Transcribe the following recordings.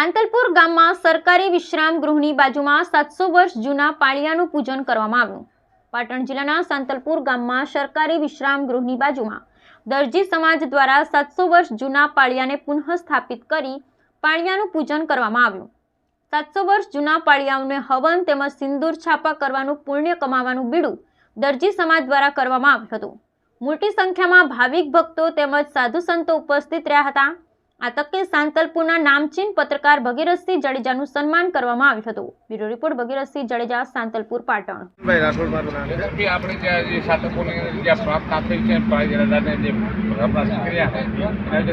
સાંતલપુર ગામમાં સરકારી વિશ્રામ ગૃહની બાજુમાં સાતસો વર્ષ જૂના પાળિયાનું પૂજન કરવામાં આવ્યું. પાટણ જિલ્લાના સાંતલપુર ગામમાં સરકારી વિશ્રામ ગૃહની બાજુમાં દરજી સમાજ દ્વારા સાતસો વર્ષ જૂના પાળિયાને પુનઃસ્થાપિત કરી પાળિયાનું પૂજન કરવામાં આવ્યું. સાતસો વર્ષ જૂના પાળિયાઓને હવન તેમજ સિંદૂર છાપા કરવાનું પુણ્ય કમાવાનું બીડું દરજી સમાજ દ્વારા કરવામાં આવ્યું હતું. મોટી સંખ્યામાં ભાવિક ભક્તો તેમજ સાધુ સંતો ઉપસ્થિત રહ્યા હતા. આ તકે સાંતલપુરના નામચીન પત્રકાર ભગીરથસિંહ જાડેજાનું સન્માન કરવામાં આવ્યું હતું. Bureau report Bhagirathsinh Jadeja Santalpur Patan. ભાઈ રાઠોડ મારું આપણે જે છે જે કર્યા છે? આજે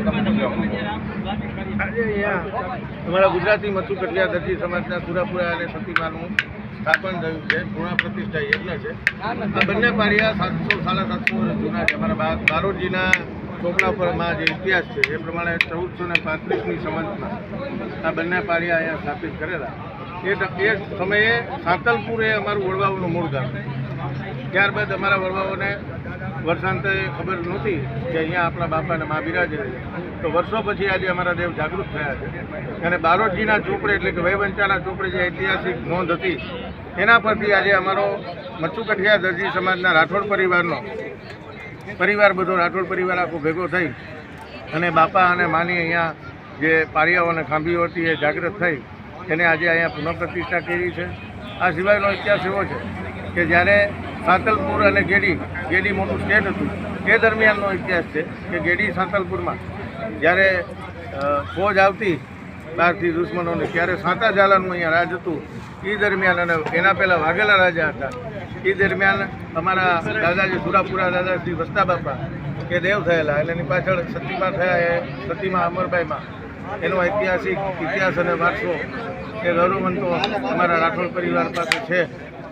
અમારા ગુજરાતી મથુ કટલિયા દરજી સમાજના સુરાપુરા અને સતીમાનું સ્થાપન થયું છે. પૂર્ણ પ્રતિષ્ઠા યજ્ઞ છે. આ બંને પાળિયા સાતસો સાડા સાતસો વર્ષ જૂના છે. અમારા બા- બારોટજીના પરમાં જે ઇતિહાસ છે, એ પ્રમાણે ચૌદસો ને પાંત્રીસની સંવંતમાં આ બંને પાળિયા અહીંયા સ્થાપિત કરેલા. એ એ સમયે સાંતલપુર એ અમારું વડવાઓનું મૂળ ગામ ત્યારબાદ અમારા વડવાઓને વર્ષાંતે ખબર નહોતી કે અહીંયા આપણા બાપાને મા બિરાજે તો વર્ષો પછી આજે અમારા દેવ જાગૃત થયા છે. અને બારોટજીના ચોપડે એટલે કે વૈવંચાના ચોપડે જે ઐતિહાસિક નોંધ હતી, એના પરથી આજે અમારો મચ્છુકઠિયા દરજી સમાજના રાઠોડ પરિવારનો પરિવાર બધો, રાઠોડ પરિવાર આખો ભેગો થઈ અને બાપા અને માની અહીંયા જે પારિયાઓ અને ખાંભીઓ હતી એ જાગૃત થઈ. એને આજે અહીંયા પુનઃપ્રતિષ્ઠા કરી છે. આ સિવાયનો ઇતિહાસ એવો છે કે જ્યારે સાંતલપુર અને ગેડી ગેડી મોટું સ્ટેટ હતું એ દરમિયાનનો ઇતિહાસ છે કે ગેડી સાંતલપુરમાં જ્યારે ફોજ આવતી બહારથી દુશ્મનોને, ત્યારે સાંતા ઝાલાનું અહીંયા રાજ હતું. એ દરમિયાન અને એના પહેલાં વાઘેલા રાજા હતા. એ દરમિયાન અમારા દાદાજી, સુરાપુરા દાદાશ્રી વસ્તા બાપા કે દેવ થયેલા. એટલે એની પાછળ સતીમાં થયા એ સતીમાં અમરભાઈમાં. એનો ઐતિહાસિક ઇતિહાસ અને વારસો એ ગૌરવવંતો અમારા રાઠોડ પરિવાર પાસે છે.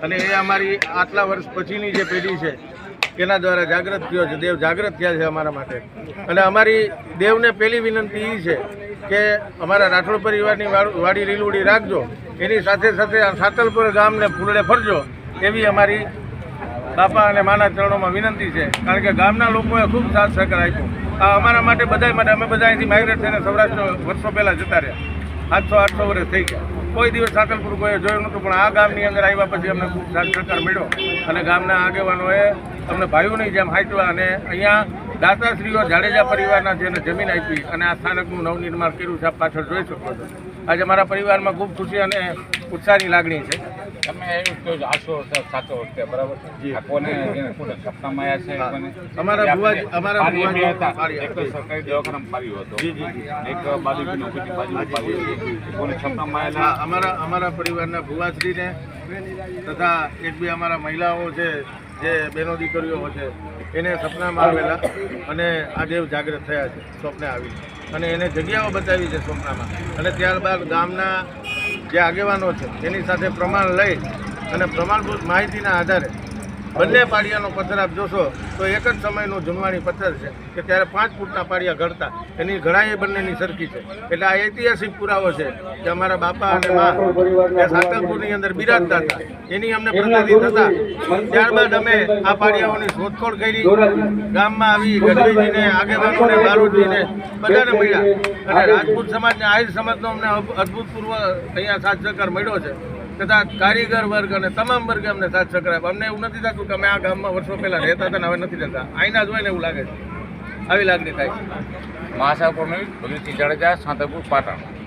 અને એ અમારી આટલા વર્ષ પછીની જે પેઢી છે, એના દ્વારા જાગૃત થયો છે. દેવ જાગૃત થયા છે અમારા માટે. અને અમારી દેવને પહેલી વિનંતી એ છે કે અમારા રાઠોડ પરિવારની વાડ- લીલુડી રાખજો. એની સાથે સાથે આ સાતલપુર ગામને ફૂલડે ફરજો. એવી અમારી બાપા અને માના ચરણોમાં વિનંતી છે. કારણ કે ગામના લોકોએ ખૂબ સાથ સહકાર આપ્યો. આ અમારા માટે બધા માટે અમે બધા અહીંથી માઇગ્રેટ થઈને સૌરાષ્ટ્ર વર્ષો પહેલાં જતા રહ્યા. આઠસો આઠસો વર્ષ થઈ ગયા. કોઈ દિવસ સાકલપુર કોઈએ જોયું નહોતું, પણ આ ગામની અંદર આવ્યા પછી અમને ખૂબ સાથ સહકાર મળ્યો. અને ગામના આગેવાનોએ અમને ભાઈઓની જેમ હાંચવા અને અહીંયા દાતાશ્રીઓ જાડેજા પરિવારના જેને જમીન આપી અને આ સ્થાનકનું નવનિર્માણ કર્યું છે. આપ પાછળ જોઈ શકો છો. આજે મારા પરિવારમાં ખૂબ ખુશી અને ઉત્સાહની લાગણી છે. તમે એવું કહો છો આઠસો વર્ષ સાતસો વર્ષ બરાબર કોને સપનામાં આવ્યા છે? અમારા બુવાજી અમારા બુવાજી હતા. એક તો સરકારી દવાખાનામાં પાળ્યો હતો. એક બાજુ બીજી બાજુમાં પાળ્યો કોને સપનામાં આવેલા અમારા અમારા પરિવારના ભુવાશ્રીને તથા એક બે અમારા મહિલાઓ છે જે બહેનો દીકરીઓ છે એને સપનામાં આવેલા અને આજે જાગૃત થયા છે સ્વપ્ને આવી. અને એને જગ્યાઓ બતાવી છે સ્વપ્નામાં. અને ત્યારબાદ ગામના જે આગેવાનો છે એની સાથે પ્રમાણ લઈ અને પ્રમાણભૂત માહિતીના આધારે બંને પાડિયાનો પથ્થર આપ જોશો, તો એક જ સમયનો જમવાની પથ્થર છે કે ત્યારે પાંચ ફૂટના પાડિયા ઘડતા. એની ઘડાઈ બંનેની સરખી છે. એટલે આ ઐતિહાસિક પુરાવો છે કે અમારા બાપા અને મા એ અંદર બિરાજતા હતા. એની અમને પ્રગતિ થતા. ત્યારબાદ અમે આ પાડિયાઓની શોધખોળ કરી. ગામમાં આવી ગઢવીજીને, આગેવાનોને બારોટજીને બધાને મળ્યા. અને રાજપૂત સમાજને, આહિર સમાજનો અમને અભૂતપૂર્વ અહીંયા સાથ સહકાર મળ્યો છે. તથા કારીગર વર્ગ અને તમામ વર્ગે અમને સાથ સહકાર અમને એવું નથી થતું કે અમે આ ગામમાં વર્ષો પહેલાં રહેતા હતા ને હવે નથી રહેતા. આઈના જોઈને એવું લાગે છે. આવી લાગણી થાય છે. મહાસાહેબ ભગતસિંહ જાડેજા સાંતરપુર પાટણ.